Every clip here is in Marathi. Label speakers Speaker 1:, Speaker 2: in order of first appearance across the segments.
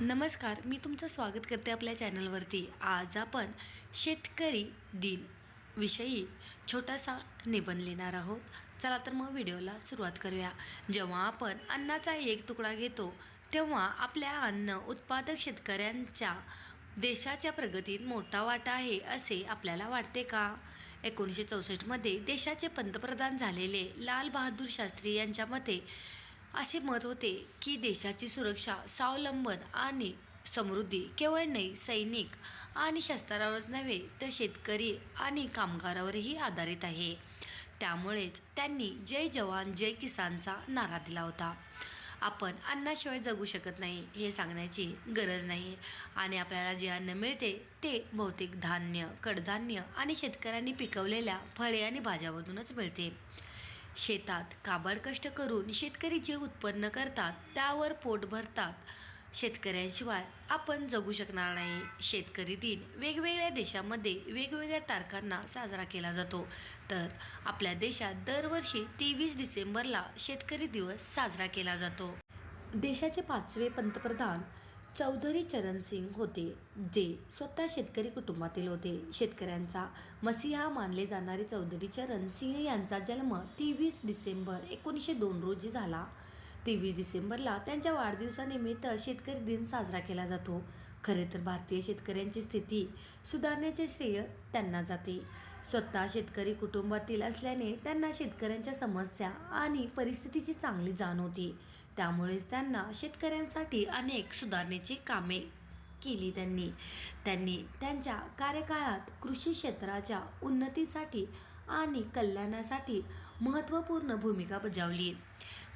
Speaker 1: नमस्कार मी तुमचं स्वागत करते आपल्या चॅनलवरती. आज आपण शेतकरी दिन विषयी छोटासा निबंध लिहिणार आहोत. चला तर मग व्हिडिओला सुरुवात करूया. जेव्हा आपण अन्नाचा एक तुकडा घेतो तेव्हा आपल्या अन्न उत्पादक शेतकऱ्यांच्या देशाच्या प्रगतीत मोठा वाटा आहे असे आपल्याला वाटते का? एकोणीसशे चौसष्टमध्ये देशाचे पंतप्रधान झालेले लाल बहादूर शास्त्री यांच्या मते असे मत होते की देशाची सुरक्षा स्वावलंबन आणि समृद्धी केवळ नाही सैनिक आणि शस्त्रावरच नव्हे तर शेतकरी आणि कामगारावरही आधारित आहे. त्यामुळेच त्यांनी जय जवान जय किसानचा नारा दिला होता. आपण अन्नाशिवाय जगू शकत नाही हे सांगण्याची गरज नाही. आणि आपल्याला जे अन्न मिळते ते बहुतेक धान्य कडधान्य आणि शेतकऱ्यांनी पिकवलेल्या फळे आणि भाज्यामधूनच मिळते. शेतात काबाड कष्ट करून शेतकरी जे उत्पन्न करतात त्यावर पोट भरतात. शेतकऱ्यांशिवाय आपण जगू शकणार नाही. शेतकरी दिन वेगवेगळ्या देशामध्ये वेगवेगळ्या तारखांना साजरा केला जातो. तर आपल्या देशात दरवर्षी तेवीस डिसेंबरला शेतकरी दिवस साजरा केला जातो. देशाचे पाचवे पंतप्रधान चौधरी चरण सिंग होते जे स्वतः शेतकरी कुटुंबातील होते. शेतकऱ्यांचा मसीहा मानले जाणारे चौधरी चरण सिंह यांचा जन्म तेवीस डिसेंबर एकोणीसशे दोन रोजी झाला. तेवीस डिसेंबरला त्यांच्या वाढदिवसानिमित्त शेतकरी दिन साजरा केला जातो. खरे तर भारतीय शेतकऱ्यांची स्थिती सुधारण्याचे श्रेय त्यांना जाते. स्वतः शेतकरी कुटुंबातील असल्याने त्यांना शेतकऱ्यांच्या समस्या आणि परिस्थितीची चांगली जाण होती. त्यामुळेच त्यांना शेतकऱ्यांसाठी अनेक सुधारणेची कामे केली त्यांनी. त्यांनी त्यांच्या कार्यकाळात कृषी क्षेत्राच्या उन्नतीसाठी आणि कल्याणासाठी महत्त्वपूर्ण भूमिका बजावली.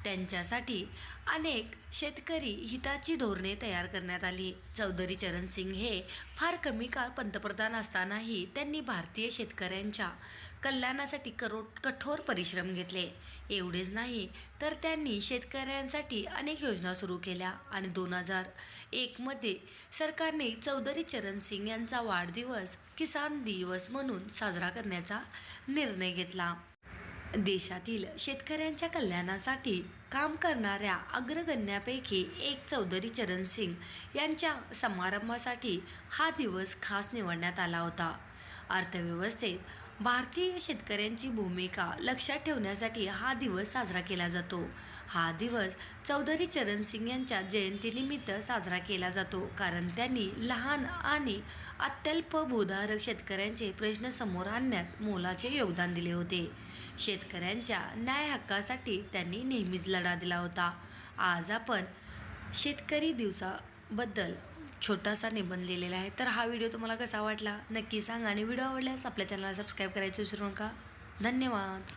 Speaker 1: त्यांच्यासाठी अनेक शेतकरी हिताची धोरणे तयार करण्यात आली. चौधरी चरण सिंग हे फार कमी काळ पंतप्रधान असतानाही त्यांनी भारतीय शेतकऱ्यांच्या कल्याणासाठी करो कठोर परिश्रम घेतले. एवढेच नाही तर त्यांनी शेतकऱ्यांसाठी अनेक योजना सुरू केल्या आणि दोन हजार एकमध्ये सरकारने चौधरी चरण सिंग यांचा वाढदिवस किसान दिवस म्हणून साजरा करण्याचा निर्णय घेतला. देशातील शेतकऱ्यांच्या कल्याणासाठी काम करणाऱ्या अग्रगण्यापैकी एक चौधरी चरण सिंग यांच्या समारंभासाठी हा दिवस खास निवडण्यात आला होता. अर्थव्यवस्थेत भारतीय शेतकऱ्यांची भूमिका लक्षात ठेवण्यासाठी हा दिवस साजरा केला जातो. हा दिवस चौधरी चरण सिंग यांच्या जयंतीनिमित्त साजरा केला जातो कारण त्यांनी लहान आणि अत्यल्प भूधारक शेतकऱ्यांचे प्रश्न समोर आणण्यात मोलाचे योगदान दिले होते. शेतकऱ्यांच्या न्याय हक्कासाठी त्यांनी नेहमीच लढा दिला होता. आज आपण शेतकरी दिवसाबद्दल छोटासा निबंध लिहिलेला आहे. तर हा व्हिडिओ तुम्हाला कसा वाटला नक्की सांगा आणि व्हिडिओ आवडल्यास आपल्या चॅनलला सबस्क्राईब करायचं विसरू नका. धन्यवाद.